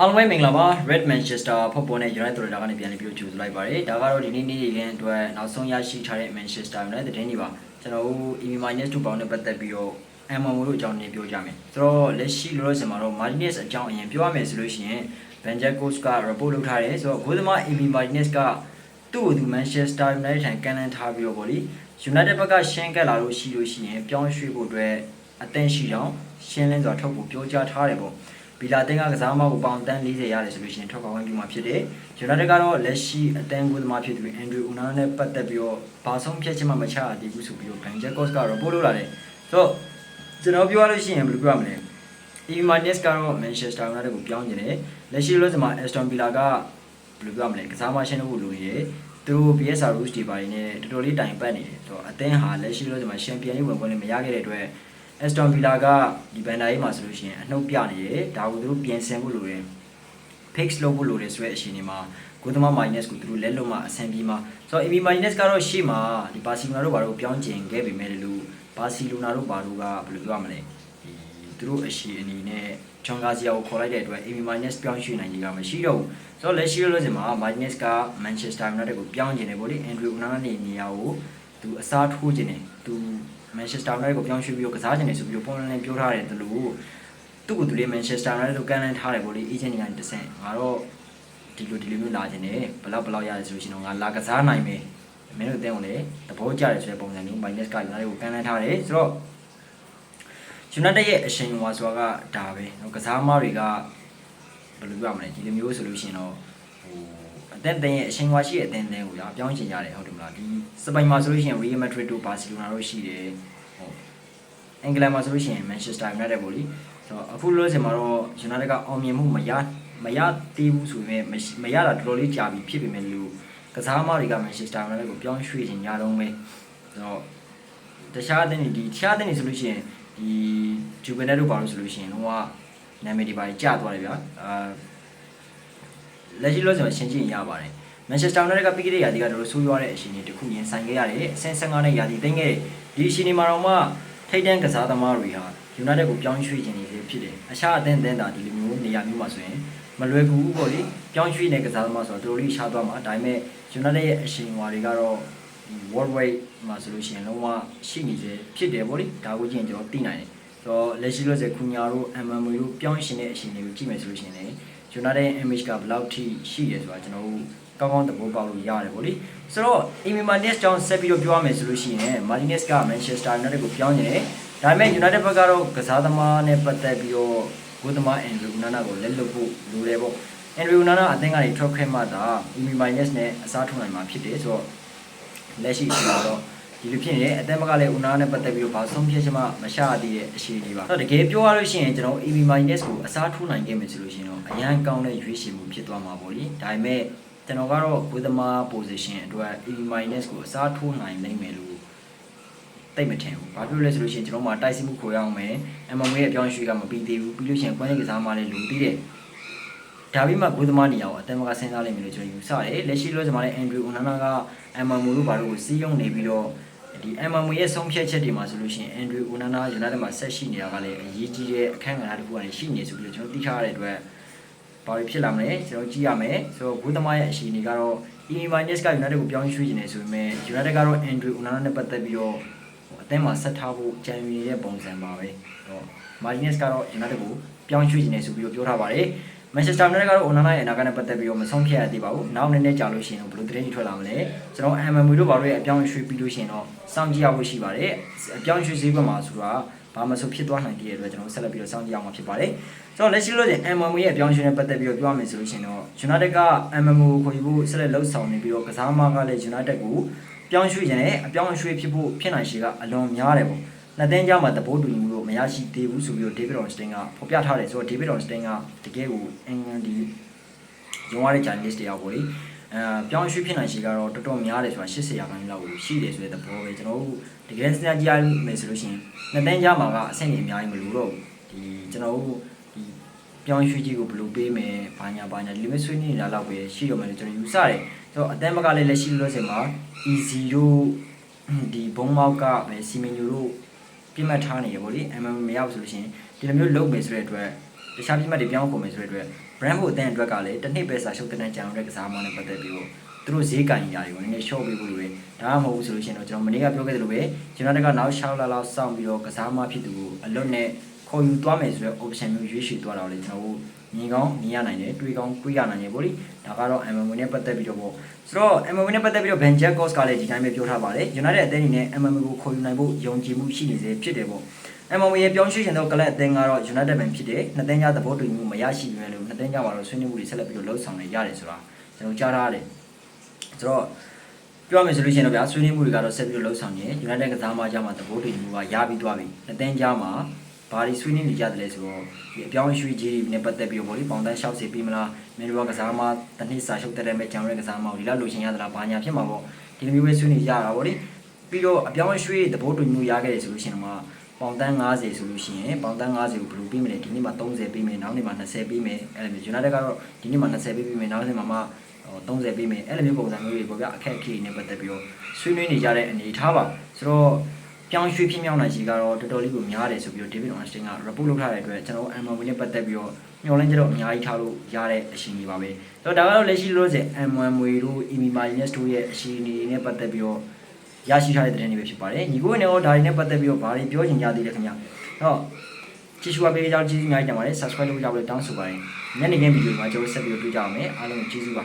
အားလုံးပဲမင်္ဂလာပါ Red Manchester ဖောက်ပေါ်နဲ့ United တို့ကနေပြန်လည်ပြီးတော့ကြိုဆိုလိုက်ပါတယ်ဒါကတော့ဒီနေ့နေ့လေးလအတွက်နောက်ဆုံးရရှိထားတဲ့ Manchester United သတင်းတွေပါကျွန်တော်တို့ EMI Minus 2ပေါင်းနဲ့ပတ်သက်ပြီးတော့ MMO တို့အကြောင်းနေပြောကြမယ်ဆိုတော့လက်ရှိလောလောဆယ်မှာတော့ Martinez အကြောင်းအရင်ပြောရမယ်ဆိုလို့ရှိရင် Benjacos က report လုပ်ထားတယ်ဆိုတော့ဂိုးသမား EMI Martinez ကသူ့ကိုသူ Manchester United ထံကန်လန်းထားပြီးတော့ဗောလေ United ဘက်ကရှင်းကက်လာလို့ရှိလို့ရှိရင်ပြောင်းရွှေ့ဖို့အတွက်အသင့်ရှိတော့ရှင်းလင်းစွာထုတ်ဖို့ပြောကြားထားတယ်ပေါ့ ဘီလာတင်ကကစားမကိုပေါင်တန်း40ရတယ်ဆိုလို့ရှိရင်ထောက်ခံဝင်ပြုမှာဖြစ်တယ်။ United ကတော့လက်ရှိအတန်းကိုသမားဖြစ်သူ Andrew Onana နဲ့ပတ်သက်ပြီးတော့ဘာဆုံးဖြတ်ချက်မှမချရသေးဘူးဆိုပြီးတော့ Ben Jacobs က report လုပ်လာတယ်။ဆိုတော့ကျွန်တော်ပြောရလို့ရှိရင်ဘယ်လိုပြောရမလဲ။ Emi Martinez ကတော့ Manchester United ကိုပြောင်းကျင်တယ်။လက်ရှိလို့ဆိုမှ Aston Villa ကဘယ်လိုပြောရမလဲကစားမရှင်းလို့လိုနေတယ်။သူတို့ PSR Roots တွေပါနေတော်တော်လေးတိုင်ပတ်နေတယ်။ဆိုတော့အသင်းဟာလက်ရှိလို့ဆိုမှ Champions League ဝင်ပွဲလေးမရခဲ့တဲ့အတွက် Aston Villa ကဒီဘန်ဒါရေးမှာဆိုလို့ရှိရင်အနှုတ်ပြနေတယ်ဒါကိုသူတို့ပြင်ဆင်ဖို့လိုတယ် fix လုပ်ဖို့လိုတယ်ဆိုတဲ့အချိန်ဒီမှာကိုသမား minus ကိုသူတို့လက်လုံးမှာအဆင်ပြေမှာဆိုတော့ AB minus ကတော့ရှေ့မှာဒီဘာစီလိုနာတို့ဘာလို့ပြောင်းကျင်ခဲ့ပေမဲ့လို့ဘာစီလိုနာတို့ဘာလို့ကဘယ်လိုပြောရမလဲဒီသူတို့အရှိအနေနဲ့ချွန်ကာစီယာကိုခေါ်လိုက်တဲ့အတွက် AB minus ပြောင်းရွှေ့နိုင်ကြီးကမရှိတော့ဘူးဆိုတော့လက်ရှိလို့ဆိုမှာ minus က Manchester United ကိုပြောင်းကျင်တယ်ဗောလေ Andrew Onana နေနေရာကိုသူအစားထိုးကျင်တယ်သူ Manchester United ကိုပြောင်းရွှေ့ပြီးတော့ကစားကျင်တယ်ဆိုပြီးတော့ပုံလင်းပြောထားတယ်တလို့သူ့ကိုသူလေး Manchester United ကိုကန်လန်းထားတယ်ဗောလေ agent တွေကနေတဆင့်ငါတော့ဒီလိုဒီလိုမျိုးလာကျင်တယ်ဘယ်လောက်ဘယ်လောက်ရတယ်ဆိုလို့ရှိရင်တော့ငါလာကစားနိုင်မယ်မင်းတို့အတင်းကိုလည်းသဘောကျတယ်ဆိုတဲ့ပုံစံမျိုး minus က United ကိုကန်လန်းထားတယ်ဆိုတော့ United ရဲ့အချိန်ဟွာဆိုတာကဒါပဲနော်ကစားသမားတွေကဘယ်လိုပြောရမလဲဒီလိုမျိုးဆိုလို့ရှိရင်တော့ဟို အသင်းတင်းရဲ့အချိန်ဟွာရှိတဲ့အသင်းတင်းကိုရာပြောင်းချင်ကြတယ်ဟုတ်တယ်မလားဒီစပိန်မှာဆိုလို့ရှိရင် Real Madrid တို့ Barcelona တို့ရှိတယ်ဟိုအင်္ဂလန်မှာဆိုလို့ရှိရင် Manchester United ပေါ့လေဆိုတော့အခုလို့ဆိုမှာတော့ United ကအောင်မြင်မှုမရမရသေးဘူးဆိုပေမဲ့မရတာတော်တော်လေးကြာပြီဖြစ်ပေမဲ့လို့ကစားသမားတွေက Manchester United ကိုပြောင်းရွှေ့ခြင်းညာတော့ပဲဆိုတော့တခြားအသင်းတွေဒီတခြားအသင်းတွေဆိုလို့ရှိရင်ဒီဂျူဗန်တက်တို့ပါလို့ဆိုလို့ရှိရင်တော့နာမည်တွေပါကျသွားတယ်ဗျာအာ လက်ရှိလို့ဆိုရင်ရှင်းချင်းရပါတယ်မန်ချက်စတာယူနိုက်တက်ကပြီးခဲ့တဲ့ရာသီကတော်တော်ဆိုးရွားတဲ့အချိန်တွေတခုရင်ဆိုင်ခဲ့ရတယ်အဆင့်15နဲ့ရာသီသိမ်းခဲ့ဒီအချိန်တွေမှာတော့မှထိတ်တန်းကစားသမားတွေဟာယူနိုက်တက်ကိုပြောင်းရွှေ့ခြင်းတွေဖြစ်တယ်အခြားအသင်းအသင်းသာဒီလိုမျိုးနေရာမျိုးမှာဆိုရင်မလွယ်ကူဘူးပေါ့လေပြောင်းရွှေ့တဲ့ကစားသမားဆိုတော့တော်တော်လေးရှားသွားမှာဒါပေမဲ့ယူနိုက်တက်ရဲ့အချိန်ဟွာတွေကတော့ world rate မှာဆိုလို့ရှိရင်လုံးဝရှိနေစေဖြစ်တယ်ပေါ့လေဒါကိုကြည့်ရင်ကျွန်တော်သိနိုင်တယ်ဆိုတော့လက်ရှိလို့ဆိုခုညာတို့ MMA တို့ပြောင်းရှင်တဲ့အချိန်တွေကိုကြည့်မယ်ဆိုလို့ရှိရင်လည်း United image ကဘယ်လောက်ထိရှိတယ်ဆိုတာကျွန်တော်တို့ကောင်းကောင်းသဘောပေါက်လို့ရတယ်ပေါ့လေဆိုတော့ Emi Martinez ကြောင့်ဆက်ပြီးတော့ပြောရမယ်ဆိုလို့ရှိရင် Martinez က Manchester United ကိုပြောင်းနေတယ်ဒါပေမဲ့ United ဘက်ကတော့ကစားသမားနဲ့ပတ်သက်ပြီးတော့ဂိုးသမား Andrew Onana ကိုလက်လွတ်ဖို့လိုတယ်ပေါ့ Andrew Onana အသင်းကနေထွက်ခွင့်မှသာ Emi Martinez နဲ့အစားထိုးနိုင်မှာဖြစ်တယ်ဆိုတော့လက်ရှိအချိန်တော့ ဒီလိုဖြစ်နေတယ်အသက်မကလည်းဦးနာနဲ့ပတ်သက်ပြီးတော့ဘာဆုံးဖြတ်ချက်မှမရှာသေးတဲ့အခြေအနေပါအဲ့တော့တကယ်ပြောရလို့ရှိရင်ကျွန်တော် EV minus ကိုအစားထိုးနိုင်ခဲ့မယ်ဆိုလို့ရှိရင်တော့အရန်ကောင်းတဲ့ရွေးချယ်မှုဖြစ်သွားမှာပေါ့လေဒါပေမဲ့ကျွန်တော်ကတော့ကိုသမား position အတွက် EV minus ကိုအစားထိုးနိုင်နိုင်မယ်လို့တိတ်မထင်ဘူး။ဘာဖြစ်လို့လဲဆိုလို့ရှိရင်ကျွန်တော်မှတိုက်စစ်မှုခေါ်ရအောင်မယ်။ MMA ရဲ့အပြောင်းအရွှေ့ကမပြီးသေးဘူး။ပြီးလို့ရှိရင်ကွမ်းရည်ကစားမှလည်းလူသေးတယ်။ဒါပြီးမှဂိုးသမားနေရာကိုအတမကစဉ်းစားလိမ့်မယ်လို့ကျွန်တော်ယူဆတယ်။လက်ရှိလို့ဆိုမှလည်း Andrew Onana က MMO တို့ဘာလို့ကိုစီးရုံနေပြီးတော့ ဒီ MMO ရဲ့ဆုံးဖြတ်ချက်တွေမှာဆိုလို့ရှိရင် Andrew Onana United မှာဆက်ရှိနေတာကလည်းအရေးကြီးတဲ့အခန်းကဏ္ဍတစ်ခုကနေရှိနေဆိုပြီးတော့ကျွန်တော်သိထားရတဲ့အတွက်ဘာတွေဖြစ်လာမလဲကျွန်တော်ကြည့်ရမယ်ဆိုတော့ဂိုးသမားရဲ့အရှိအနေကတော့ Emi Martinez က United ကိုပြောင်းရွှေ့နေတယ်ဆိုပေမဲ့ United ကတော့ Andrew Onana နဲ့ပတ်သက်ပြီးတော့အသင်းမှာဆက်ထားဖို့ကြံရည်နေတဲ့ပုံစံပါပဲဟော Martinez ကတော့ United ကိုပြောင်းရွှေ့နေတယ်ဆိုပြီးတော့ပြောထားပါတယ် Manchester United ကတော့ Onana ရဲ့အနာဂတ်နဲ့ပတ်သက်ပြီးတော့မဆုံးဖြတ်ရသေးပါဘူး။နောက်နည်းနည်းကြာလို့ရှိရင်တော့ဘယ်လိုသတင်းတွေထွက်လာမလဲ။ကျွန်တော် MMA တို့ဘာလို့ရဲ့အပြောင်းအရွှေ့ပြီးလို့ရှိရင်တော့စောင့်ကြည့်ရဖို့ရှိပါတယ်။အပြောင်းအရွှေ့ဈေးကွက်မှာဆိုတာဘာမှဆိုဖြစ်သွားနိုင်တဲ့အတွက်ကျွန်တော်ဆက်လက်ပြီးတော့စောင့်ကြည့်အောင်မှာဖြစ်ပါတယ်။ကျွန်တော်လက်ရှိလို့ရှိရင် MMA ရဲ့အပြောင်းအရွှေ့နဲ့ပတ်သက်ပြီးတော့ပြောရမယ်ဆိုလို့ရှိရင်တော့ United က MMA ကိုခေါ်ယူဖို့ဆက်လက်လှုပ်ဆောင်နေပြီးတော့ကစားသမားကလည်း United ကိုပြောင်းရွှေ့ခြင်းနဲ့အပြောင်းအရွှေ့ဖြစ်ဖို့ဖြစ်နိုင်ရှိကအလွန်များတယ်ပေါ့။ နှစ်သင်းကြားမှာသဘောတူညီမှုတော့မရရှိသေးဘူးဆိုပြီးတော့ David Ornstein ကဖော်ပြထားတယ်ဆိုတော့ David Ornstein ကတကယ်ကိုအင်္ဂလန်ဒီရုံးရတဲ့ journalist တယောက်ကိုလေအဲပြောင်းရွှေ့ဖြစ်နိုင်ရှိကတော့တော်တော်များတယ်ဆိုတာ80ရာခိုင်နှုန်းလောက်ကိုရှိတယ်ဆိုတဲ့သဘောပဲကျွန်တော်တို့တကယ်စဉ်းစားကြည့်ရမယ်ဆိုလို့ရှိရင်နှစ်သန်းကြားမှာကအဆင့်ကြီးအများကြီးမလို့တော့ဒီကျွန်တော်တို့ဒီပြောင်းရွှေ့ကြီးကိုဘယ်လိုပေးမယ်ဘာညာဘာညာဒီလိုမျိုးဆွေးနွေးနေတာတော့ပဲရှိတော့မယ်လို့ကျွန်တော်ယူဆတယ်ဆိုတော့အတန်းဘက်ကလည်းလက်ရှိလို့ဆိုမှာ easy တို့ဒီဘုံမောက်ကပဲစီမင်ညိုတို့ ပြတ်မှတ်ထားနေရပေါ့လေ MM မရဘူးဆိုလို့ရှိရင်ဒီလိုမျိုးလုပ်မယ်ဆိုတဲ့အတွက်တခြားပြတ်မှတ်တွေပြောင်းကုန်မယ်ဆိုတဲ့အတွက် brand ဖို့အသင်းအတွက်ကလည်းတစ်နှစ်ပဲစာရှုပ်တဲ့ကြံရတဲ့ကစားမနဲ့ပတ်သက်ပြီးတော့သူတို့ဈေးကန်ကြတွေကိုနည်းနည်း short ပေးဖို့လိုတယ်ဒါမှမဟုတ်ဘူးဆိုလို့ရှိရင်တော့ကျွန်တော်မနေ့ကပြောခဲ့သလိုပဲကျွန်တော်တက်ကနောက်6လလောက်စောင့်ပြီးတော့ကစားမဖြစ်သူကိုအလွတ်နဲ့ခေါ်ယူသွားမယ်ဆိုတဲ့ option မျိုးရွေးချယ်သွားတာကိုလေကျွန်တော်တို့ မြင်ကောင်းမြင်ရနိုင်တယ်တွေးကောင်းတွေးရနိုင်တယ်ဗောလေဒါကတော့ MMA နဲ့ပတ်သက်ပြီးတော့ပေါ့ဆိုတော့ MMA နဲ့ပတ်သက်ပြီးတော့ Ben Jacobs ကလည်းဒီတိုင်းပဲပြောထားပါတယ် United အသင်းအနေနဲ့ MMA ကိုခေါ်ယူနိုင်ဖို့ယုံကြည်မှုရှိနေစေဖြစ်တယ်ပေါ့ MMA ရဲ့ပြောင်းရွှေ့ရှင်သောကလပ်အသင်းကတော့ United ပဲဖြစ်တယ်နှစ်သင်းကြားသဘောတူညီမှုမရရှိပြီလို့နှစ်သင်းကြားမှာတော့ဆွေးနွေးမှုတွေဆက်လက်ပြီးတော့လှုပ်ဆောင်နေရတယ်ဆိုတာကျွန်တော်ကြားထားတယ်ဆိုတော့ပြောရမယ်ဆိုလို့ရှိရင်တော့ဗျာဆွေးနွေးမှုတွေကတော့ဆက်ပြီးတော့လှုပ်ဆောင်နေ United ကစားမကြားမှာသဘောတူညီမှုကရပြီးသွားပြီနှစ်သင်းကြားမှာ ဘာတွေဆွေးနွေးနေကြတယ်လဲဆိုတော့ဒီအပြောင်းအရွှေ့ကြီးတွေနဲ့ပတ်သက်ပြီးတော့ဗောလေပေါင်တန်းရှောက်စီပြီးမလားမင်းတို့ကကစားမတစ်နှစ်စာရှုပ်တဲ့မဲ့ကြောင်ရဲကစားမကိုဒီလောက်လိုချင်ရသလားဘာညာဖြစ်မှာပေါ့ဒီလိုမျိုးပဲဆွေးနွေးကြတာဗောလေပြီးတော့အပြောင်းအရွှေ့သဘောတူညီမှုရခဲ့တယ်ဆိုလို့ရှိရင်တော့ပေါင်တန်း90ဆိုလို့ရှိရင်ပေါင်တန်း90ကိုဘယ်လိုပြီးမလဲဒီနေ့မှာ30ပြီးမယ်နောက်နေ့မှာ20ပြီးမယ်အဲ့လိုမျိုး United ကတော့ဒီနေ့မှာ20ပြီးပြီးမယ်နောက်နေ့မှာမှ30ပြီးမယ်အဲ့လိုမျိုးပုံစံမျိုးတွေပေါ့ဗျအခက်အခဲတွေနဲ့ပတ်သက်ပြီးတော့ဆွေးနွေးနေကြတဲ့အနေအထားပါဆိုတော့ ပြောင်းရွှေ့ဖြစ်မြောက်နိုင်ရှိကတော့တော်တော်လေးကိုများတယ်ဆိုပြီးတော့ David Ornstein က report လုပ်ထားတဲ့အတွက်ကျွန်တော် MMW နဲ့ပတ်သက်ပြီးတော့မျှော်လင့်ချက်တော့အများကြီးထားလို့ရတဲ့အချိန်ကြီးပါပဲဆိုတော့ဒါကတော့လက်ရှိလို့ဆို MMW တို့ Emi Martinez တို့ရဲ့အချိန်တွေနဲ့ပတ်သက်ပြီးတော့ရရှိထားတဲ့သတင်းတွေပဲဖြစ်ပါတယ်ညီကိုနဲ့ရောဒါတွေနဲ့ပတ်သက်ပြီးတော့ဘာတွေပြောချင်ကြသေးလဲခင်ဗျတော့ကြည့်ရှုပါပေးကြကြောင်းကျေးဇူးများတင်ပါတယ် subscribe လုပ်ကြဖို့တောင်းဆိုပါတယ်ညနေခင်းဗီဒီယိုမှာကျွန်တော်ဆက်ပြီးတော့တွေ့ကြအောင်မယ်အားလုံးကျေးဇူးပါ